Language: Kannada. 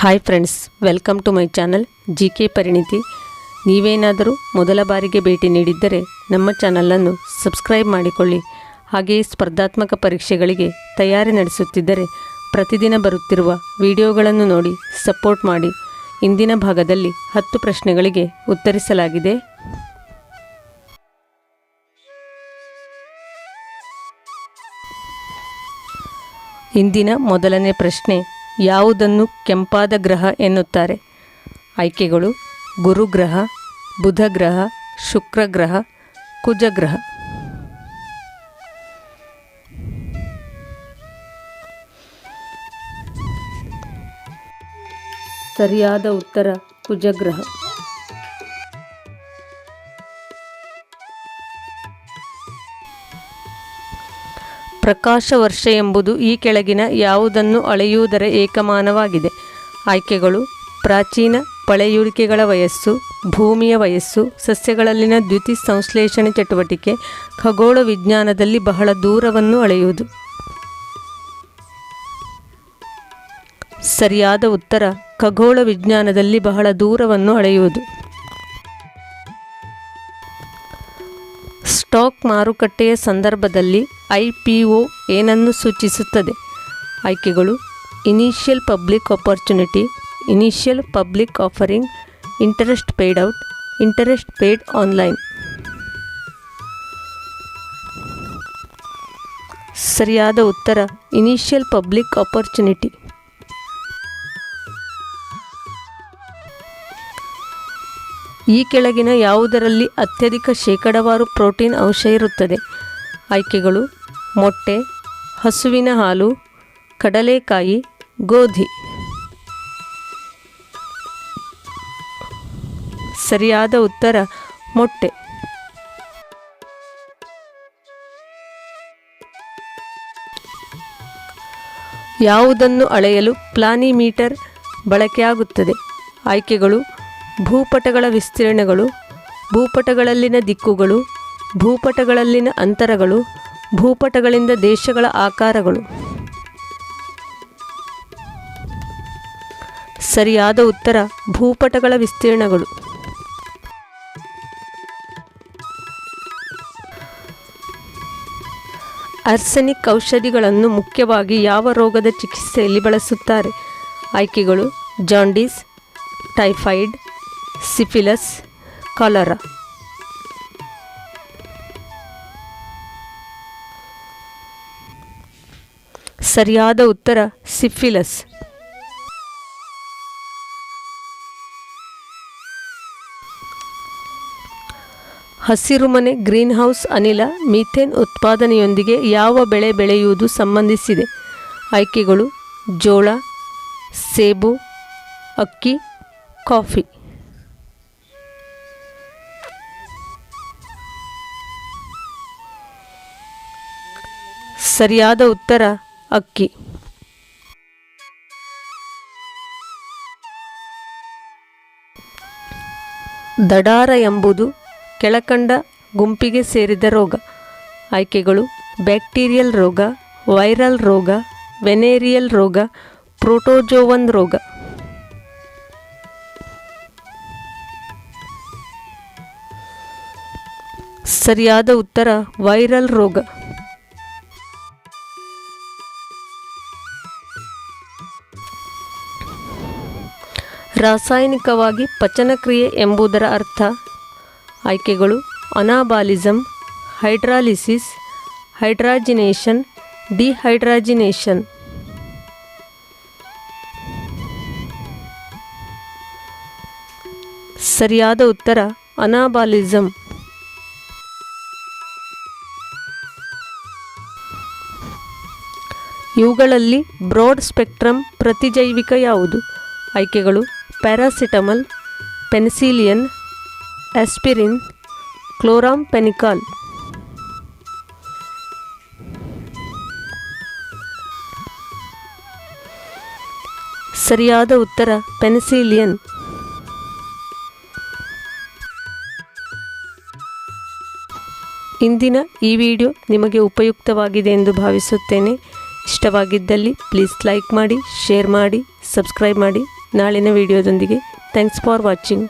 Hi friends welcome to my channel G K ಪರಿಣಿತಿ ನೀವೇನಾದರೂ ಮೊದಲ ಬಾರಿಗೆ ಭೇಟಿ ನೀಡಿದ್ದರೆ ನಮ್ಮ ಚಾನಲನ್ನು ಸಬ್ಸ್ಕ್ರೈಬ್ ಮಾಡಿಕೊಳ್ಳಿ. ಹಾಗೆಯೇ ಸ್ಪರ್ಧಾತ್ಮಕ ಪರೀಕ್ಷೆಗಳಿಗೆ ತಯಾರಿ ನಡೆಸುತ್ತಿದ್ದರೆ ಪ್ರತಿದಿನ ಬರುತ್ತಿರುವ ವಿಡಿಯೋಗಳನ್ನು ನೋಡಿ ಸಪೋರ್ಟ್ ಮಾಡಿ. ಇಂದಿನ ಭಾಗದಲ್ಲಿ ಹತ್ತು ಪ್ರಶ್ನೆಗಳಿಗೆ ಉತ್ತರಿಸಲಾಗಿದೆ. ಇಂದಿನ ಮೊದಲನೇ ಪ್ರಶ್ನೆ ಯಾವುದನ್ನು ಕೆಂಪಾದ ಗ್ರಹ ಎನ್ನುತ್ತಾರೆ? ಆಯ್ಕೆಗಳು ಗುರುಗ್ರಹ ಬುಧ ಗ್ರಹ ಶುಕ್ರ ಗ್ರಹ ಕುಜ ಗ್ರಹ ಸರಿಯಾದ ಉತ್ತರ ಕುಜಗ್ರಹ. ಪ್ರಕಾಶ ವರ್ಷ ಎಂಬುದು ಈ ಕೆಳಗಿನ ಯಾವುದನ್ನು ಅಳೆಯುವುದರ ಏಕಮಾನವಾಗಿದೆ. ಆಯ್ಕೆಗಳು, ಪ್ರಾಚೀನ ಪಳೆಯುಳಿಕೆಗಳ ವಯಸ್ಸು, ಭೂಮಿಯ ವಯಸ್ಸು, ಸಸ್ಯಗಳಲ್ಲಿನ ದ್ಯುತಿ ಸಂಶ್ಲೇಷಣೆ ಚಟುವಟಿಕೆ, ಖಗೋಳ ವಿಜ್ಞಾನದಲ್ಲಿ ಬಹಳ ದೂರವನ್ನು ಅಳೆಯುವುದು. ಸರಿಯಾದ ಉತ್ತರ, ಖಗೋಳ ವಿಜ್ಞಾನದಲ್ಲಿ ಬಹಳ ದೂರವನ್ನು ಅಳೆಯುವುದು. ಸ್ಟಾಕ್ ಮಾರುಕಟ್ಟೆಯ ಸಂದರ್ಭದಲ್ಲಿ ಐ ಪಿ ಒ ಏನನ್ನು ಸೂಚಿಸುತ್ತದೆ? ಆಯ್ಕೆಗಳು. Initial public opportunity, initial public offering, interest paid out, interest paid online. ಸರಿಯಾದ ಉತ್ತರ, ಇನಿಷಿಯಲ್ ಪಬ್ಲಿಕ್ ಆಪರ್ಚುನಿಟಿ. ಈ ಕೆಳಗಿನ ಯಾವುದರಲ್ಲಿ ಅತ್ಯಧಿಕ ಶೇಕಡವಾರು ಪ್ರೋಟೀನ್ ಅಂಶ ಇರುತ್ತದೆ? ಆಯ್ಕೆಗಳು, ಮೊಟ್ಟೆ, ಹಸುವಿನ ಹಾಲು, ಕಡಲೆಕಾಯಿ, ಗೋಧಿ. ಸರಿಯಾದ ಉತ್ತರ, ಮೊಟ್ಟೆ. ಯಾವುದನ್ನು ಅಳೆಯಲು ಪ್ಲಾನಿಮೀಟರ್ ಬಳಕೆಯಾಗುತ್ತದೆ? ಆಯ್ಕೆಗಳು ಭೂಪಟಗಳ ವಿಸ್ತೀರ್ಣಗಳು, ಭೂಪಟಗಳಲ್ಲಿನ ದಿಕ್ಕುಗಳು, ಭೂಪಟಗಳಲ್ಲಿನ ಅಂತರಗಳು, ಭೂಪಟಗಳಿಂದ ದೇಶಗಳ ಆಕಾರಗಳು. ಸರಿಯಾದ ಉತ್ತರ, ಭೂಪಟಗಳ ವಿಸ್ತೀರ್ಣಗಳು. ಅರ್ಸೆನಿಕ್ ಔಷಧಿಗಳನ್ನು ಮುಖ್ಯವಾಗಿ ಯಾವ ರೋಗದ ಚಿಕಿತ್ಸೆಯಲ್ಲಿ ಬಳಸುತ್ತಾರೆ? ಆಯ್ಕೆಗಳು, ಜಾಂಡೀಸ್, ಟೈಫಾಯ್ಡ್ ಸಿಫಿಲಸ್, ಕಾಲರಾ. ಸರಿಯಾದ ಉತ್ತರ ಸಿಫಿಲಸ್. ಹಸಿರುಮನೆ ಗ್ರೀನ್ ಹೌಸ್ ಅನಿಲ ಮೀಥೇನ್ ಉತ್ಪಾದನೆಯೊಂದಿಗೆ ಯಾವ ಬೆಳೆ ಬೆಳೆಯುವುದು ಸಂಬಂಧಿಸಿದೆ? ಆಯ್ಕೆಗಳು ಜೋಳ, ಸೇಬು, ಅಕ್ಕಿ, ಕಾಫಿ. ಸರಿಯಾದ ಉತ್ತರ, ಅಕ್ಕಿ. ದಡಾರ ಎಂಬುದು ಕೆಳಕಂಡ ಗುಂಪಿಗೆ ಸೇರಿದ ರೋಗ. ಆಯ್ಕೆಗಳು, ಬ್ಯಾಕ್ಟೀರಿಯಲ್ ರೋಗ, ವೈರಲ್ ರೋಗ, ವೆನೇರಿಯಲ್ ರೋಗ, ಪ್ರೋಟೋಜೋವನ್ ರೋಗ. ಸರಿಯಾದ ಉತ್ತರ, ವೈರಲ್ ರೋಗ. ರಾಸಾಯನಿಕವಾಗಿ ಪಚನಕ್ರಿಯೆ ಎಂಬುದರ ಅರ್ಥ ಆಯ್ಕೆಗಳು ಅನಾಬಾಲಿಸಮ್ ಹೈಡ್ರಾಲಿಸಿಸ್, ಹೈಡ್ರಾಜಿನೇಷನ್, ಡಿಹೈಡ್ರಾಜಿನೇಷನ್. ಸರಿಯಾದ ಉತ್ತರ ಅನಾಬಾಲಿಸಮ್ ಇವುಗಳಲ್ಲಿ ಬ್ರಾಡ್ ಸ್ಪೆಕ್ಟ್ರಮ್ ಪ್ರತಿಜೈವಿಕ ಯಾವುದು? ಆಯ್ಕೆಗಳು ಪ್ಯಾರಾಸಿಟಮಲ್, ಪೆನ್ಸಿಲಿಯನ್, ಆಸ್ಪಿರಿನ್, ಕ್ಲೋರಾಮ್ ಪೆನಿಕಾಲ್. ಸರಿಯಾದ ಉತ್ತರ, ಪೆನ್ಸಿಲಿಯನ್. ಇಂದಿನ ಈ ವಿಡಿಯೋ ನಿಮಗೆ ಉಪಯುಕ್ತವಾಗಿದೆ ಎಂದು ಭಾವಿಸುತ್ತೇನೆ. ಇಷ್ಟವಾಗಿದ್ದಲ್ಲಿ ಪ್ಲೀಸ್ ಲೈಕ್ ಮಾಡಿ, ಶೇರ್ ಮಾಡಿ, ಸಬ್ಸ್ಕ್ರೈಬ್ ಮಾಡಿ. ನಾಳಿನ ವಿಡಿಯೋದೊಂದಿಗೆ. Thanks for watching